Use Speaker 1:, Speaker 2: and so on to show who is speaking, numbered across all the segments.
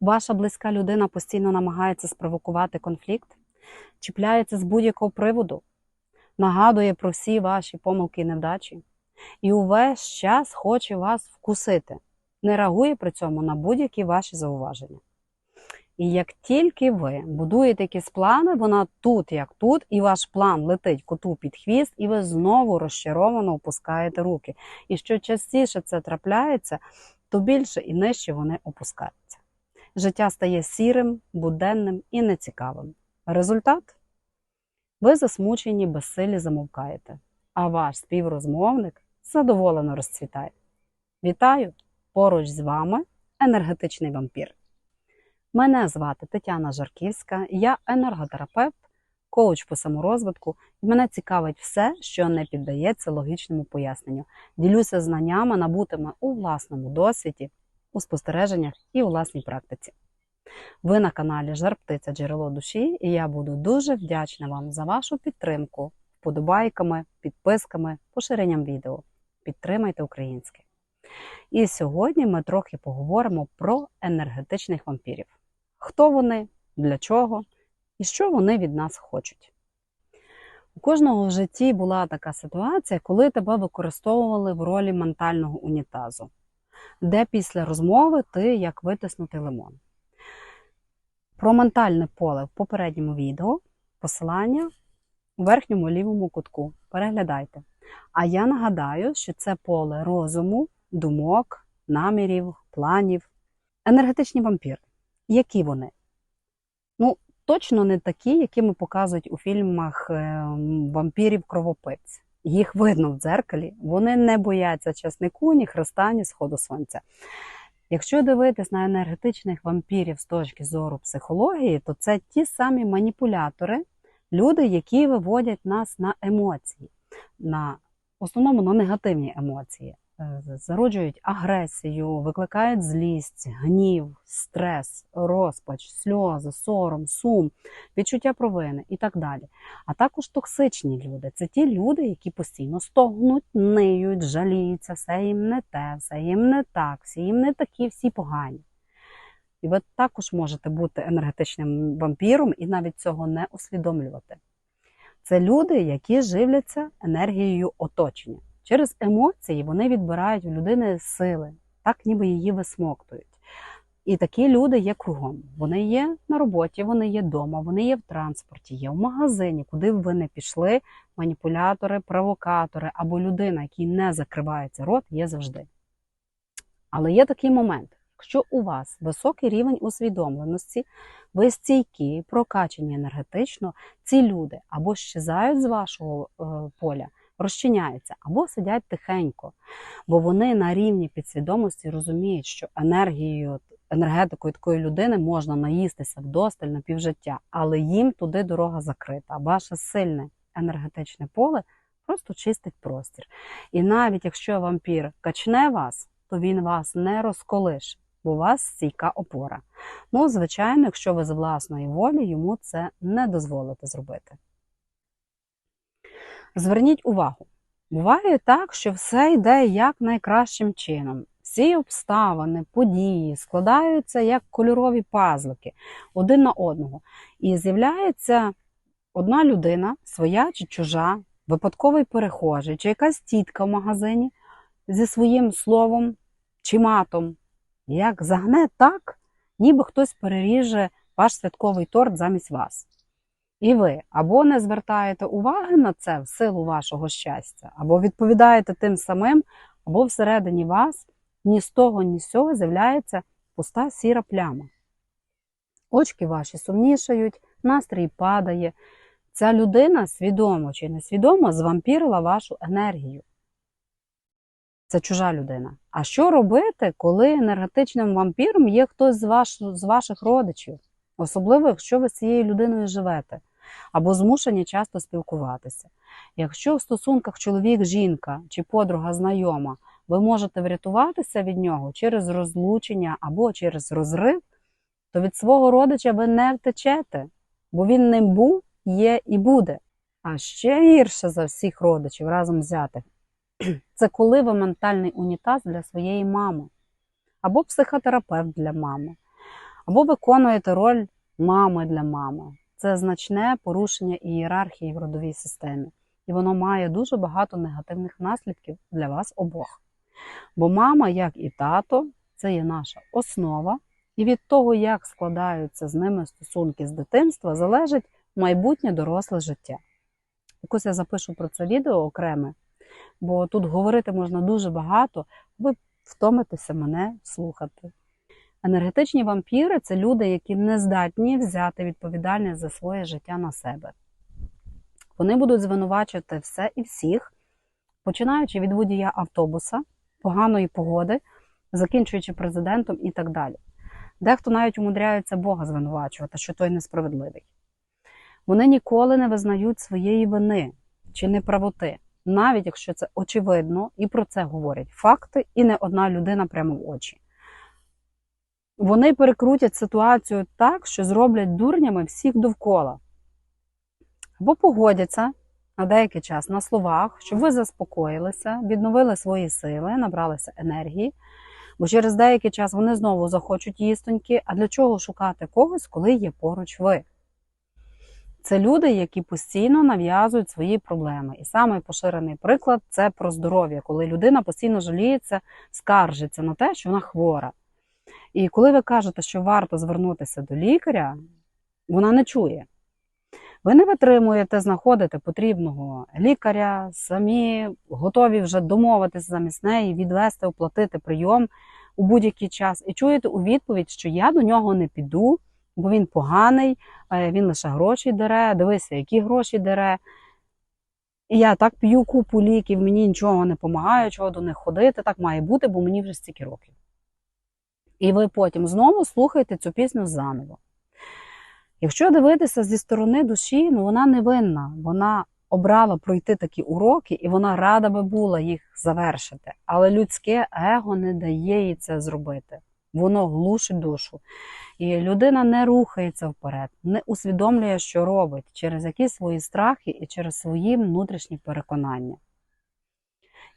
Speaker 1: Ваша близька людина постійно намагається спровокувати конфлікт, чіпляється з будь-якого приводу, нагадує про всі ваші помилки і невдачі, і увесь час хоче вас вкусити, не реагує при цьому на будь-які ваші зауваження. І як тільки ви будуєте якісь плани, вона тут, як тут, і ваш план летить коту під хвіст, і ви знову розчаровано опускаєте руки. І що частіше це трапляється, то більше і нижче вони опускаються. Життя стає сірим, буденним і нецікавим. Результат ви засмучені, безсилі замовкаєте, а ваш співрозмовник задоволено розцвітає. Вітаю! Поруч з вами енергетичний вампір. Мене звати Тетяна Жарківська, я енерготерапевт, коуч по саморозвитку, і мене цікавить все, що не піддається логічному поясненню. Ділюся знаннями, набутими у власному досвіді, у спостереженнях і у власній практиці. Ви на каналі Жар Птиця Джерело душі, і я буду дуже вдячна вам за вашу підтримку, вподобайками, підписками, поширенням відео. Підтримайте українське. І сьогодні ми трохи поговоримо про енергетичних вампірів. Хто вони, для чого і що вони від нас хочуть. У кожного в житті була така ситуація, коли тебе використовували в ролі ментального унітазу, де після розмови ти як витиснути лимон. Про ментальне поле в попередньому відео посилання у верхньому лівому кутку. Переглядайте. А я нагадаю, що це поле розуму, думок, намірів, планів. Енергетичні вампіри. Які вони? Ну, точно не такі, які ми показують у фільмах е, вампірів кровопивць. Їх видно в дзеркалі, вони не бояться часнику, ні хреста, ні сходу сонця. Якщо дивитись на енергетичних вампірів з точки зору психології, то це ті самі маніпулятори, люди, які виводять нас на емоції, на основному на негативні емоції. Е, Зароджують агресію, викликають злість, гнів, стрес, розпач, сльози, сором, сум, відчуття провини і так далі. А також токсичні люди це ті люди, які постійно стогнуть, ниють, жаліються, все їм не те, все їм не так, всі їм не такі, всі погані. І ви також можете бути енергетичним вампіром і навіть цього не усвідомлювати. Це люди, які живляться енергією оточення. Через емоції вони відбирають у людини сили, так ніби її висмоктують. І такі люди є кругом. Вони є на роботі, вони є вдома, вони є в транспорті, є в магазині, куди б ви не пішли, маніпулятори, провокатори або людина, який не закривається рот, є завжди. Але є такий момент. Якщо у вас високий рівень усвідомленості, ви стійкі, прокачені енергетично, ці люди або щезають з вашого е, поля, розчиняються, або сидять тихенько, бо вони на рівні підсвідомості розуміють, що енергією, енергетикою такої людини можна наїстися вдосталь на півжиття, але їм туди дорога закрита. Ваше сильне енергетичне поле просто чистить простір. І навіть якщо вампір качне вас, то він вас не розколише бо у вас стійка опора. Ну, звичайно, якщо ви з власної волі йому це не дозволите зробити. Зверніть увагу, буває так, що все йде як найкращим чином. Всі обставини, події складаються як кольорові пазлики один на одного. І з'являється одна людина, своя чи чужа, випадковий перехожий, чи якась тітка в магазині зі своїм словом чи матом, як загне так, ніби хтось переріже ваш святковий торт замість вас. І ви або не звертаєте уваги на це в силу вашого щастя, або відповідаєте тим самим, або всередині вас ні з того, ні з цього з'являється пуста сіра пляма. Очки ваші сумнішають, настрій падає. Ця людина свідомо чи несвідомо звампірила вашу енергію. Це чужа людина. А що робити, коли енергетичним вампіром є хтось з, ваш, з ваших родичів, особливо, якщо ви з цією людиною живете, або змушені часто спілкуватися? Якщо в стосунках чоловік-жінка чи подруга знайома, ви можете врятуватися від нього через розлучення або через розрив, то від свого родича ви не втечете, бо він ним був, є і буде. А ще гірше за всіх родичів разом взятих. Це коли ви ментальний унітаз для своєї мами, або психотерапевт для мами, або виконуєте роль мами для мами. Це значне порушення ієрархії в родовій системі, і воно має дуже багато негативних наслідків для вас обох. Бо мама, як і тато, це є наша основа, і від того, як складаються з ними стосунки з дитинства, залежить майбутнє доросле життя. Якось я запишу про це відео окреме, бо тут говорити можна дуже багато, ви втомитеся мене слухати. Енергетичні вампіри це люди, які не здатні взяти відповідальність за своє життя на себе. Вони будуть звинувачувати все і всіх, починаючи від водія автобуса, поганої погоди, закінчуючи президентом і так далі. Дехто навіть умудряється Бога звинувачувати, що той несправедливий. Вони ніколи не визнають своєї вини чи неправоти, навіть якщо це очевидно, і про це говорять факти, і не одна людина прямо в очі. Вони перекрутять ситуацію так, що зроблять дурнями всіх довкола. Або погодяться на деякий час на словах, щоб ви заспокоїлися, відновили свої сили, набралися енергії, бо через деякий час вони знову захочуть їстоньки. А для чого шукати когось, коли є поруч ви? Це люди, які постійно нав'язують свої проблеми. І самий поширений приклад це про здоров'я, коли людина постійно жаліється, скаржиться на те, що вона хвора. І коли ви кажете, що варто звернутися до лікаря, вона не чує. Ви не витримуєте знаходити потрібного лікаря, самі готові вже домовитися замість неї, відвести, оплатити прийом у будь-який час. І чуєте у відповідь, що я до нього не піду, бо він поганий, е, він лише гроші дере, дивися, які гроші дере. І я так п'ю купу ліків, мені нічого не допомагає, чого до них ходити, так має бути, бо мені вже стільки років. І ви потім знову слухаєте цю пісню заново. Якщо дивитися зі сторони душі, ну вона не винна. Вона обрала пройти такі уроки, і вона рада би була їх завершити. Але людське его не дає їй це зробити. Воно глушить душу. І людина не рухається вперед, не усвідомлює, що робить через якісь свої страхи і через свої внутрішні переконання.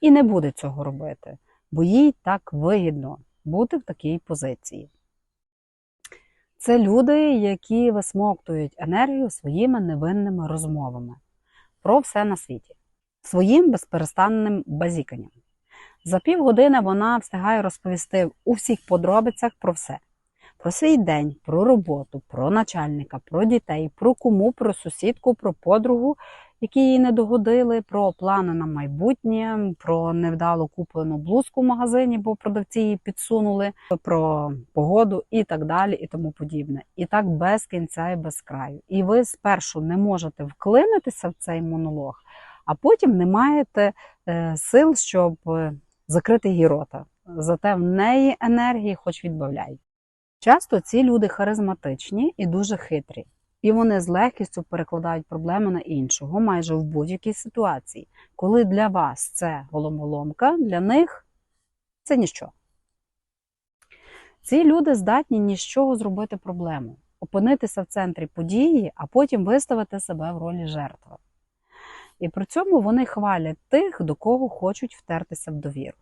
Speaker 1: І не буде цього робити, бо їй так вигідно бути в такій позиції. Це люди, які висмоктують енергію своїми невинними розмовами про все на світі, своїм безперестанним базіканням. За півгодини вона встигає розповісти у всіх подробицях про все: про свій день, про роботу, про начальника, про дітей, про куму, про сусідку, про подругу, які їй не догодили, про плани на майбутнє, про невдало куплену блузку в магазині, бо продавці її підсунули, про погоду і так далі, і тому подібне. І так без кінця і без краю. І ви спершу не можете вклинитися в цей монолог, а потім не маєте е, сил, щоб е, закрити її рота. Зате в неї енергії хоч відбавляй. Часто ці люди харизматичні і дуже хитрі. І вони з легкістю перекладають проблеми на іншого майже в будь-якій ситуації. Коли для вас це головоломка, для них це ніщо. Ці люди здатні ні з чого зробити проблему, опинитися в центрі події, а потім виставити себе в ролі жертви. І при цьому вони хвалять тих, до кого хочуть втертися в довіру.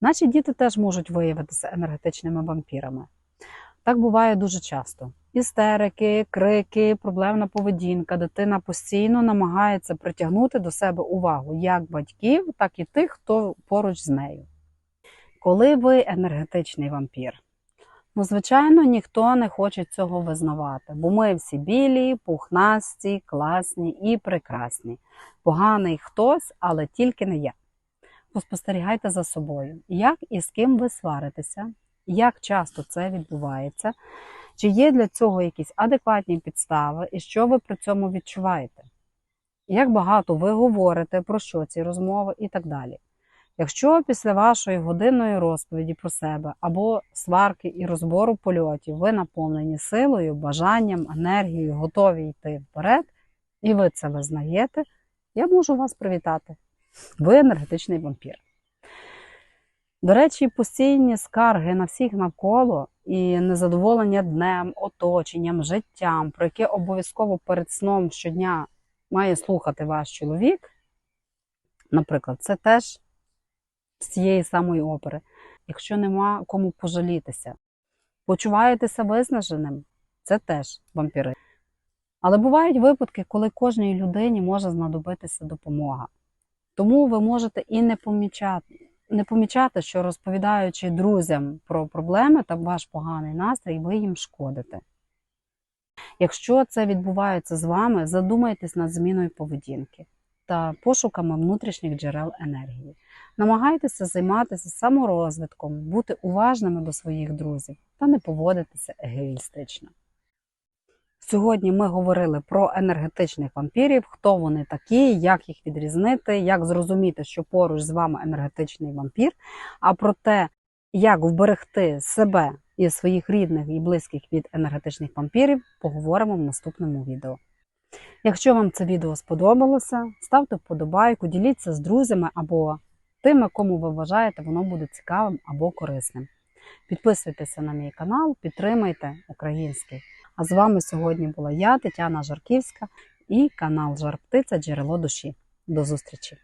Speaker 1: Наші діти теж можуть виявитися енергетичними вампірами. Так буває дуже часто. Істерики, крики, проблемна поведінка. Дитина постійно намагається притягнути до себе увагу як батьків, так і тих, хто поруч з нею. Коли ви енергетичний вампір, ну, звичайно, ніхто не хоче цього визнавати, бо ми всі білі, пухнасті, класні і прекрасні. Поганий хтось, але тільки не я. Поспостерігайте за собою, як і з ким ви сваритеся, як часто це відбувається, чи є для цього якісь адекватні підстави, і що ви при цьому відчуваєте? Як багато ви говорите, про що ці розмови і так далі. Якщо після вашої годинної розповіді про себе або сварки і розбору польотів ви наповнені силою, бажанням, енергією, готові йти вперед, і ви це визнаєте, я можу вас привітати. Ви енергетичний вампір. До речі, постійні скарги на всіх навколо і незадоволення днем, оточенням, життям, про яке обов'язково перед сном щодня має слухати ваш чоловік, наприклад, це теж з цієї самої опери, якщо нема кому пожалітися. Почуваєтеся виснаженим? Це теж вампіри. Але бувають випадки, коли кожній людині може знадобитися допомога. Тому ви можете і не помічати, не помічати, що розповідаючи друзям про проблеми та ваш поганий настрій, ви їм шкодите. Якщо це відбувається з вами, задумайтесь над зміною поведінки та пошуками внутрішніх джерел енергії. Намагайтеся займатися саморозвитком, бути уважними до своїх друзів та не поводитися егоїстично. Сьогодні ми говорили про енергетичних вампірів, хто вони такі, як їх відрізнити, як зрозуміти, що поруч з вами енергетичний вампір, а про те, як вберегти себе і своїх рідних і близьких від енергетичних вампірів, поговоримо в наступному відео. Якщо вам це відео сподобалося, ставте вподобайку, діліться з друзями або тими, кому ви вважаєте, воно буде цікавим або корисним. Підписуйтеся на мій канал, підтримайте український. А з вами сьогодні була я, Тетяна Жарківська, і канал Жар Птиця Джерело душі. До зустрічі!